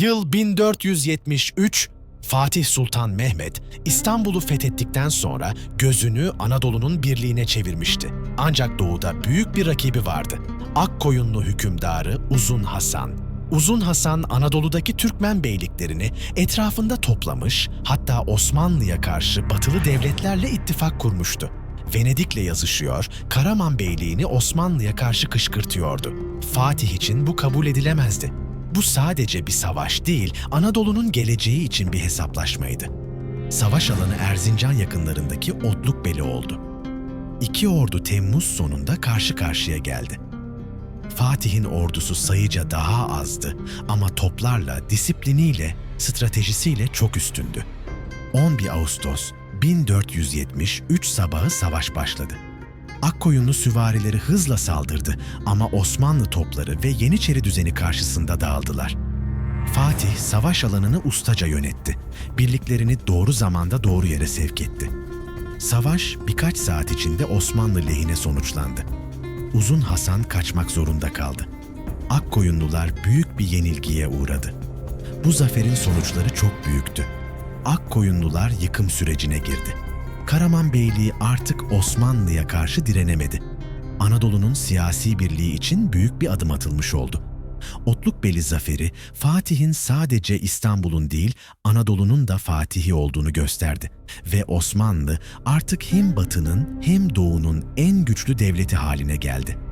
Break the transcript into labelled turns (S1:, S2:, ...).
S1: Yıl 1473, Fatih Sultan Mehmet İstanbul'u fethettikten sonra gözünü Anadolu'nun birliğine çevirmişti. Ancak doğuda büyük bir rakibi vardı. Akkoyunlu hükümdarı Uzun Hasan. Uzun Hasan Anadolu'daki Türkmen beyliklerini etrafında toplamış, hatta Osmanlı'ya karşı batılı devletlerle ittifak kurmuştu. Venedik'le yazışıyor, Karaman Beyliğini Osmanlı'ya karşı kışkırtıyordu. Fatih için bu kabul edilemezdi. Bu sadece bir savaş değil, Anadolu'nun geleceği için bir hesaplaşmaydı. Savaş alanı Erzincan yakınlarındaki Otlukbeli oldu. İki ordu Temmuz sonunda karşı karşıya geldi. Fatih'in ordusu sayıca daha azdı ama toplarla, disipliniyle, stratejisiyle çok üstündü. 11 Ağustos 1473 sabahı savaş başladı. Akkoyunlu süvarileri hızla saldırdı ama Osmanlı topları ve Yeniçeri düzeni karşısında dağıldılar. Fatih savaş alanını ustaca yönetti. Birliklerini doğru zamanda doğru yere sevk etti. Savaş birkaç saat içinde Osmanlı lehine sonuçlandı. Uzun Hasan kaçmak zorunda kaldı. Akkoyunlular büyük bir yenilgiye uğradı. Bu zaferin sonuçları çok büyüktü. Akkoyunlular yıkım sürecine girdi. Karaman Beyliği artık Osmanlı'ya karşı direnemedi. Anadolu'nun siyasi birliği için büyük bir adım atılmış oldu. Otlukbeli zaferi Fatih'in sadece İstanbul'un değil Anadolu'nun da Fatihi olduğunu gösterdi ve Osmanlı artık hem Batı'nın hem Doğu'nun en güçlü devleti haline geldi.